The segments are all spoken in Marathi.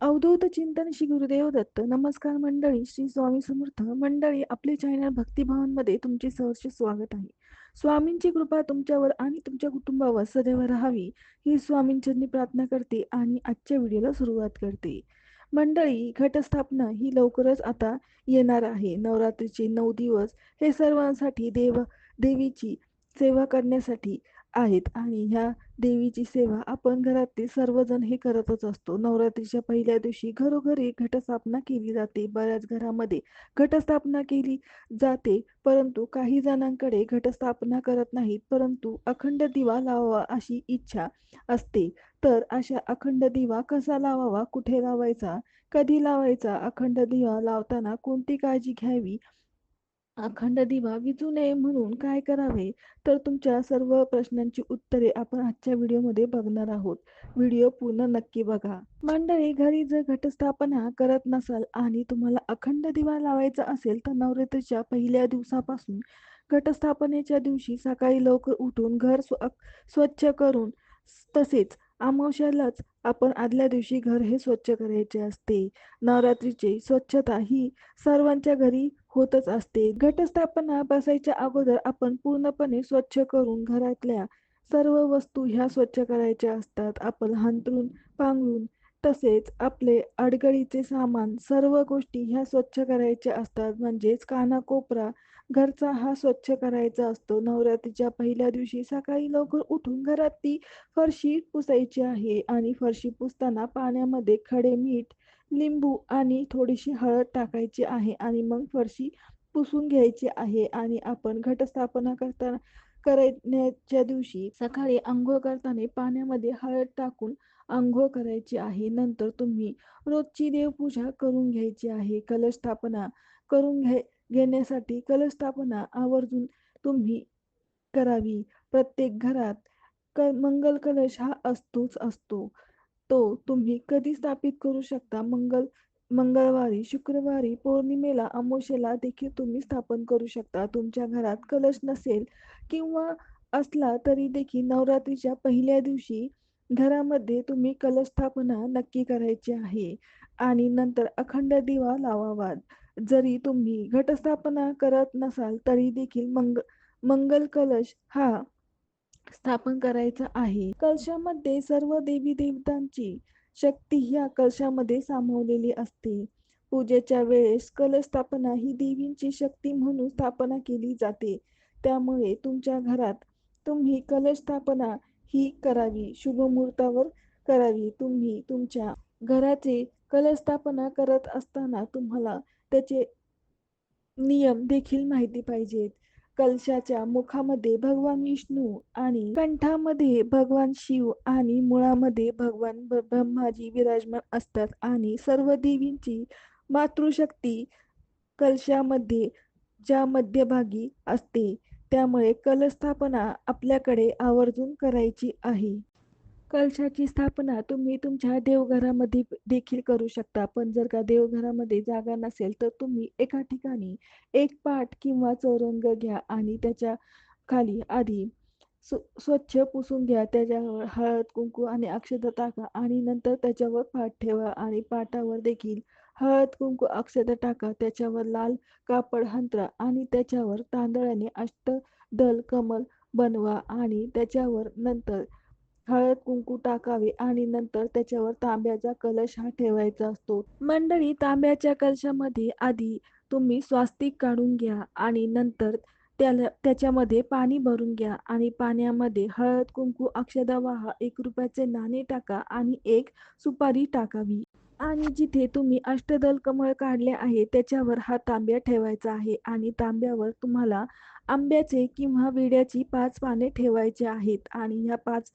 अवधूत चिंतन श्री गुरुदेव दत्त. नमस्कार मंडळी श्री स्वामी समर्थ. मंडळी आपले चॅनल भक्तिभावांमध्ये तुमचे सहर्ष स्वागत आहे. स्वामींची कृपा तुमच्यावर आणि तुमच्या कुटुंबावर सदैव राहावी ही स्वामींचरणी प्रार्थना करते आणि आजच्या व्हिडिओला सुरुवात करते. मंडळी घटस्थापना ही लवकरच आता येणार आहे. नवरात्रीचे नऊ दिवस हे सर्वांसाठी देव देवीची सेवा करण्यासाठी आहेत आणि ह्या देवीची सेवा आपण घरातील सर्वजण हे करतच असतो. नवरात्रीच्या पहिल्या दिवशी घरोघरी घटस्थापना केली जाते. बऱ्याच घरामध्ये घटस्थापना केली जाते परंतु काही जणांकडे घटस्थापना करत नाहीत परंतु अखंड दिवा लावावा अशी इच्छा असते. तर अशा अखंड दिवा कसा लावावा कुठे लावायचा कधी लावायचा अखंड दिवा लावताना कोणती काळजी घ्यावी अखंड दिवा विजू नये म्हणून काय करावे? तर तुमच्या सर्व प्रश्नांची उत्तरे आपण आजच्या व्हिडिओमध्ये बघणार आहोत. व्हिडिओ पूर्ण नक्की बघा. मंडळी घरी जर घटस्थापना करत नसाल आणि तुम्हाला अखंड दिवा लावायचा असेल तर नवरात्रीच्या पहिल्या दिवसापासून घटस्थापनेच्या दिवशी सकाळी लवकर उठून घर स्व स्वच्छ करून तसेच अमावश्यालाच आपण आदल्या दिवशी घर हे स्वच्छ करायचे असते. नवरात्रीची स्वच्छता ही सर्वांच्या घरी होतच असते. घटस्थापना बसायच्या अगोदर आपण पूर्णपणे स्वच्छ करून घरातल्या सर्व वस्तू ह्या स्वच्छ करायच्या असतात. आपण हंतरून पांघरून तसेच आपले अडगळीचे सामान सर्व गोष्टी ह्या स्वच्छ करायच्या असतात. म्हणजेच कानाकोपरा घरचा हा स्वच्छ करायचा असतो. नवरात्रीच्या पहिल्या दिवशी सकाळी लवकर उठून घरात ती फरशी पुसायची आहे आणि फरशी पुसताना पाण्यामध्ये खडे मीठ लिंबू आणि थोडीशी हळद टाकायची आहे आणि मग फरशी पुसून घ्यायची आहे आणि आपण घटस्थापना करताना करण्याच्या दिवशी सकाळी आंघोळ करताना पाण्यामध्ये हळद टाकून आंघोळ करायची आहे. नंतर तुम्ही रोजची देवपूजा करून घ्यायची आहे. कलश स्थापना करून घ्याय घेण्यासाठी कलस्थापना आवर्जून तुम्ही करावी. प्रत्येक घरात क मंगल कलश हा असतोच असतो. तो तुम्ही कधी स्थापित करू शकता? मंगल मंगळवारी शुक्रवारी पौर्णिमेला अमावस्येला देखील तुम्ही स्थापन करू शकता. तुमच्या घरात कलश नसेल किंवा असला तरी देखील नवरात्रीच्या पहिल्या दिवशी घरामध्ये तुम्ही कलश स्थापना नक्की करायची आहे. आणि नंतर अखंड दिवा लावावा जरी तुम्ही घटस्थापना करत नसाल तरी देखील मंग मंगल कलश हा स्थापन करायचा आहे. कलशामध्ये सर्व देवी देवतांची शक्ती ह्या कलशामध्ये सामावलेली असते. पूजेच्या वेळेस कलश स्थापना ही देवींची शक्ती म्हणून स्थापना केली जाते. त्यामुळे तुमच्या घरात तुम्ही कलश स्थापना ही करावी शुभ मुहूर्तावर करावी. तुम्ही तुमच्या घराचे कलश स्थापना करत असताना तुम्हाला त्याचे नियम देखील माहिती पाहिजेत. कलशाच्या मुखामध्ये भगवान विष्णू आणि कंठामध्ये भगवान शिव आणि मुळामध्ये भगवान ब्रह्माजी विराजमान असतात आणि सर्व देवींची मातृशक्ती कलशामध्ये ज्या मध्यभागी असते त्यामुळे कलस्थापना आपल्याकडे आवर्जून करायची आहे. कलशाची स्थापना तुम्ही तुमच्या देवघरामध्ये देखील करू शकता. पण जर का देवघरामध्ये जागा नसेल तर तुम्ही एका ठिकाणी एक पाट किंवा चौरंग घ्या आणि त्याच्याखाली आधी स्वच्छ पुसून घ्या. त्याच्यावर हळद कुंकू आणि अक्षता टाका आणि नंतर त्याच्यावर पाट ठेवा आणि पाटावर देखील हळद कुंकू अक्षता टाका. त्याच्यावर लाल कापड हंतरा आणि त्याच्यावर तांदळाने अष्टदल कमल बनवा आणि त्याच्यावर नंतर हळद कुंकू टाकावे आणि नंतर त्याच्यावर तांब्याचा कलश हा ठेवायचा असतो. मंडळी तांब्याच्या कलशामध्ये आधी तुम्ही स्वास्तिक काढून घ्या आणि नंतर त्याला त्याच्यामध्ये पाणी भरून घ्या आणि पाण्यामध्ये हळद कुंकू अक्षदावाह एक रुपयाचे नाणे टाका आणि एक सुपारी टाकावी. आणि जिथे तुम्ही अष्टदल कमळ काढले आहे त्याच्यावर हा तांब्या ठेवायचा आहे आणि तांब्यावर तुम्हाला आंब्याचे किंवा विड्याची पाच पाने ठेवायचे आहेत आणि ह्या पाच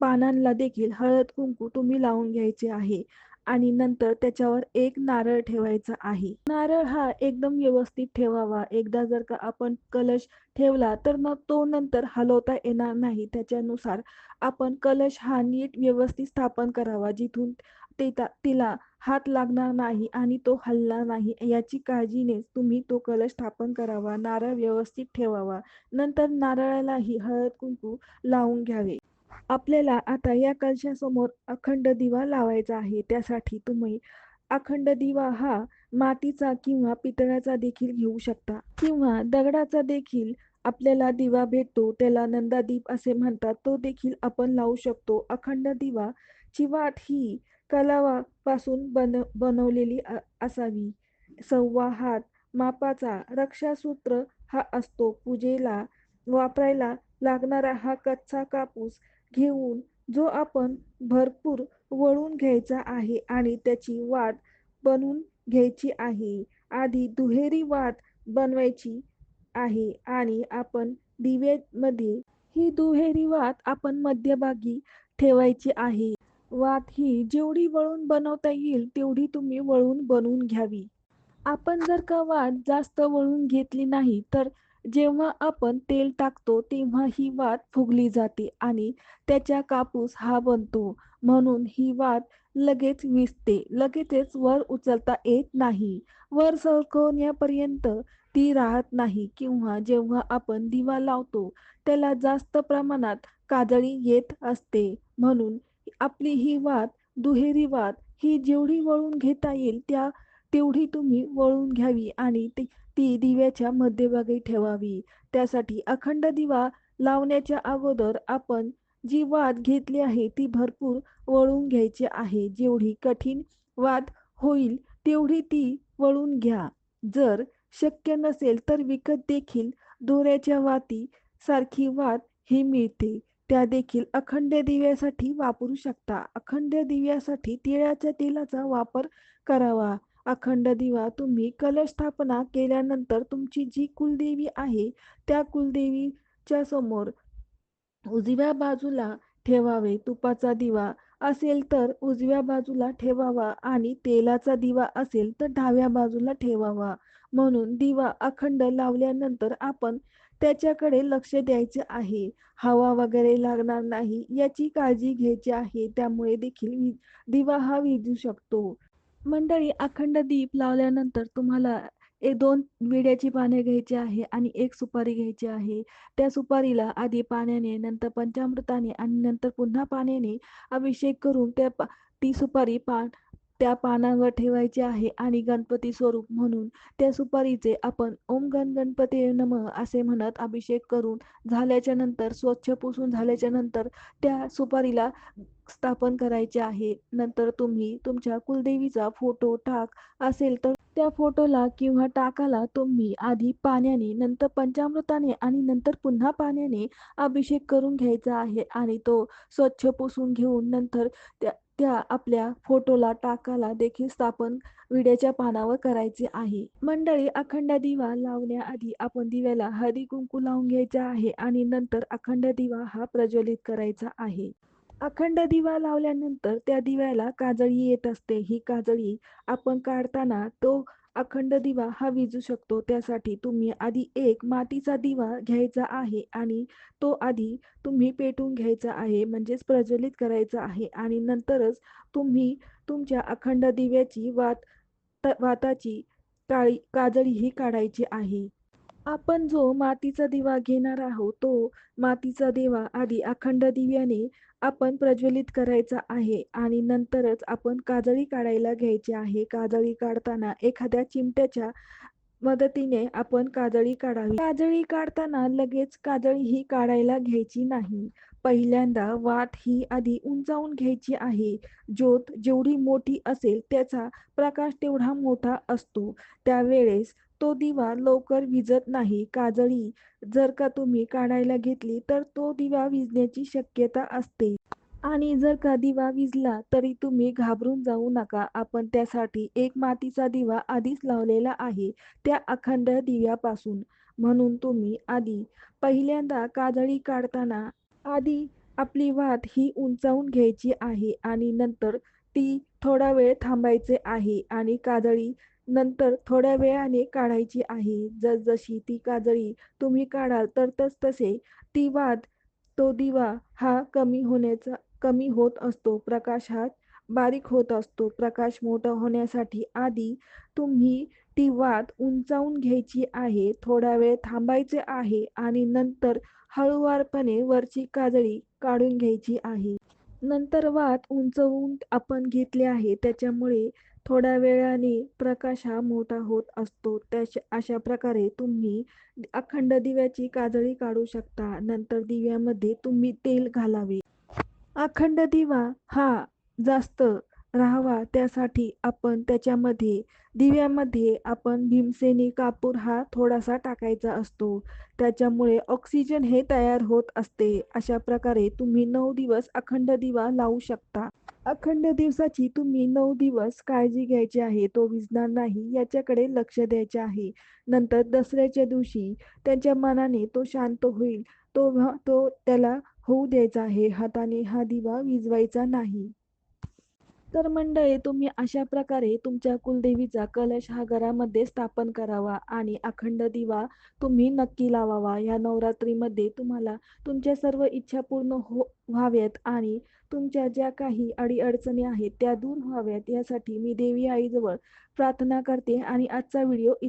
पानांना देखील हळद कुंकू तुम्ही लावून घ्यायचे आहे आणि नंतर त्याच्यावर एक नारळ ठेवायचा आहे. नारळ हा एकदम व्यवस्थित ठेवावा. एकदा जर का आपण कलश ठेवला तर मग तो नंतर हलवता येणार नाही. त्याच्यानुसार आपण कलश हा नीट व्यवस्थित स्थापन करावा. जिथून ते तिला हात लागणार नाही आणि तो हलणार नाही. याची काळजीने तुम्ही तो कलश स्थापन करावा. नारळ व्यवस्थित ठेवावा. नंतर नारळालाही हळद कुंकू लावून घ्यावे. आपल्याला आता या कलशासमोर अखंड दिवा लावायचा आहे. त्यासाठी तुम्ही अखंड दिवा हा मातीचा किंवा पितळाचा देखील घेऊ शकता. किंवा दगडाचा देखील आपल्याला दिवा भेटतो. त्याला नंदादीप असे म्हणतात. तो देखील आपण लावू शकतो. अखंड दिवा चिवाट ही कलावापासून बन बनवलेली असावी. सव्वा हात मापाचा रक्षासूत्र हा असतो. पूजेला वापरायला लागणारा हा कच्चा कापूस घेऊन जो आपण भरपूर वळून घ्यायचा आहे आणि त्याची वाट बनवून घ्यायची आहे. आधी दुहेरी वाट बनवायची आहे आणि आपण दिव्यामध्ये ही दुहेरी वात आपण मध्यभागी ठेवायची आहे. वात ही जेवढी वळून बनवता येईल तेवढी तुम्ही वळून बनवून घ्यावी. आपण जर का वाट जास्त वळून घेतली नाही तर जेव्हा आपण तेल टाकतो तेव्हा ही वात फुगली जाते आणि त्याच्या कापूस हा बनतो. म्हणून ही वात लगेच विजते लगेचच वर उचलता येत नाही. वर सरकवण्यापर्यंत ती राहत नाही किंवा जेव्हा आपण दिवा लावतो त्याला जास्त प्रमाणात काजळी येत असते. म्हणून आपली ही वात दुहेरी वात ही जेवढी वळून घेता येईल त्या तेवढी तुम्ही वळून घ्यावी आणि ती ती दिव्याच्या मध्यभागी ठेवावी. त्यासाठी अखंड दिवा लावण्याच्या अगोदर आपण जी वाद घेतली आहे ती भरपूर वळून घ्यायची आहे. जेवढी कठीण वाद होईल तेवढी ती वळून घ्या. जर शक्य नसेल तर विकत देखील दोऱ्याच्या वाती सारखी वात ही मिळते. त्या देखील अखंड दिव्यासाठी वापरू शकता. अखंड दिव्यासाठी तिळाच्या तेलाचा वापर करावा. अखंड दिवा तुम्ही कलश स्थापना केल्यानंतर तुमची जी कुलदेवी आहे त्या कुलदेवीच्या समोर उजव्या बाजूला ठेवावे. तुपाचा दिवा असेल तर उजव्या बाजूला ठेवावा आणि तेलाचा दिवा असेल तर डाव्या बाजूला ठेवावा. म्हणून दिवा अखंड लावल्यानंतर आपण त्याच्याकडे लक्ष द्यायचे आहे. हवा वगैरे लागणार नाही याची काळजी घ्यायची आहे. त्यामुळे देखील दिवा हा विजू शकतो. मंडळी अखंड दीप लावल्यानंतर तुम्हाला एक दोन विड्याची पाने घ्यायची आहे आणि एक सुपारी घ्यायची आहे. त्या सुपारीला आधी पाण्याने नंतर पंचामृताने आणि नंतर पुन्हा पाण्याने अभिषेक करून त्या पा ती सुपारी पान त्या पानांवर ठेवायचे आहे आणि गणपती स्वरूप म्हणून त्या सुपारीचे आपण ओम गण गणपती नम असे म्हणत अभिषेक करून झाल्याच्यानंतर स्वच्छ पुसून झाल्याच्यानंतर त्या सुपारीला स्थापन करायचे आहे. नंतर तुम्ही तुमच्या कुलदेवीचा फोटो टाक असेल तर त्या फोटोला किंवा टाकाला तुम्ही आधी पाण्याने नंतर पंचामृताने आणि नंतर पुन्हा पाण्याने अभिषेक करून घ्यायचा आहे आणि तो स्वच्छ पुसून घेऊन नंतर त्या त्या आपल्या फोटोला टाकाला देखील स्थापन विड्याच्या पानावर करायचे आहे. मंडळी अखंड दिवा लावण्याआधी आपण दिव्याला हरी कुंकू लावून घ्यायचा आहे आणि नंतर अखंड दिवा हा प्रज्वलित करायचा आहे. अखंड दिवा लावल्यानंतर त्या दिव्याला काजळी येत असते. ही काजळी आपण काढताना तो अखंड दिवा हा विजू शकतो. त्यासाठी तुम्ही आधी एक मातीचा दिवा घ्यायचा आहे आणि तो आधी तुम्ही पेटून घ्यायचा आहे म्हणजेच प्रज्वलित करायचा आहे. आणि नंतरच तुम्ही तुमच्या अखंड दिव्याची वात त- वाताची काळी काजळी ही काढायची आहे. आपण जो मातीचा दिवा घेणार आहोत तो मातीचा दिवा आधी अखंड दिव्याने आपण प्रज्वलित करायचा आहे आणि नंतरच आपण काजळी काढायला घ्यायची आहे. काजळी काढताना एखाद्या चिमट्याच्या मदतीने आपण काजळी काढावी. काजळी काढताना लगेच काजळी ही काढायला घ्यायची नाही. पहिल्यांदा वात ही आधी उंचावून घ्यायची आहे. ज्योत जेवढी मोठी असेल त्याचा प्रकाश तेवढा मोठा असतो. त्यावेळेस तो दिवा लवकर विजत नाही. काजळी जर का तुम्ही काढायला घेतली तर तो दिवा विजण्याची शक्यता असते. आणि जर का दिवा विजला तरी तुम्ही घाबरून जाऊ नका. आपण त्यासाठी एक मातीचा दिवा आधीच लावलेला आहे त्या अखंड दिव्यापासून. म्हणून तुम्ही आधी पहिल्यांदा काजळी काढताना आधी आपली वात ही उंचावून घ्यायची आहे आणि नंतर ती थोडा वेळ थांबायचे आहे आणि काजळी नंतर थोड्या वेळाने काढायची आहे. जसजशी ती काजळी तुम्ही काढाल तर तस तसे ती वाद तो दिवा हा कमी होण्याचा कमी होत असतो. प्रकाश हा बारीक होत असतो. प्रकाश मोठा होण्यासाठी आधी तुम्ही ती वात उंचावून घ्यायची आहे. थोडा वेळ थांबायचे आहे आणि नंतर हळूवारपणे वरची काजळी काढून घ्यायची आहे. नंतर वात उंचवून आपण घेतले आहे. त्याच्यामुळे थोड्या वेळाने प्रकाश हा मोठा होत असतो. त्याच्या अशा प्रकारे तुम्ही अखंड दिव्याची काजळी काढू शकता. नंतर दिव्यामध्ये तुम्ही तेल घालावे. अखंड दिवा हा जास्त राहावा. त्यासाठी आपण त्याच्यामध्ये दिव्यामध्ये आपण भीमसेनी कापूर हा थोडासा टाकायचा असतो. त्याच्यामुळे ऑक्सिजन हे तयार होत असते. अशा प्रकारे तुम्ही नऊ दिवस अखंड दिवा लावू शकता. अखंड दिवसाची तुम्ही नऊ दिवस काळजी घ्यायची आहे. तो विजणार नाही याच्याकडे लक्ष द्यायचे आहे. नंतर दसऱ्याच्या दिवशी त्यांच्या मनाने तो शांत होईल. तो तो त्याला होऊ द्यायचा आहे. हाताने हा दिवा विझवायचा नाही. तर मंडळी तुम्ही अशा प्रकारे तुमच्या कुलदेवीचा कलश हा घरामध्ये स्थापन करावा आणि अखंड दिवा तुम्ही नक्की लावावा. या नवरात्रीमध्ये तुम्हाला तुमच्या सर्व इच्छा पूर्ण हो व्हाव्यात आणि तुमच्या ज्या काही अडीअडचणी आहेत त्या दूर व्हाव्यात. यासाठी मी देवी आईजवळ प्रार्थना करते आणि आजचा व्हिडिओ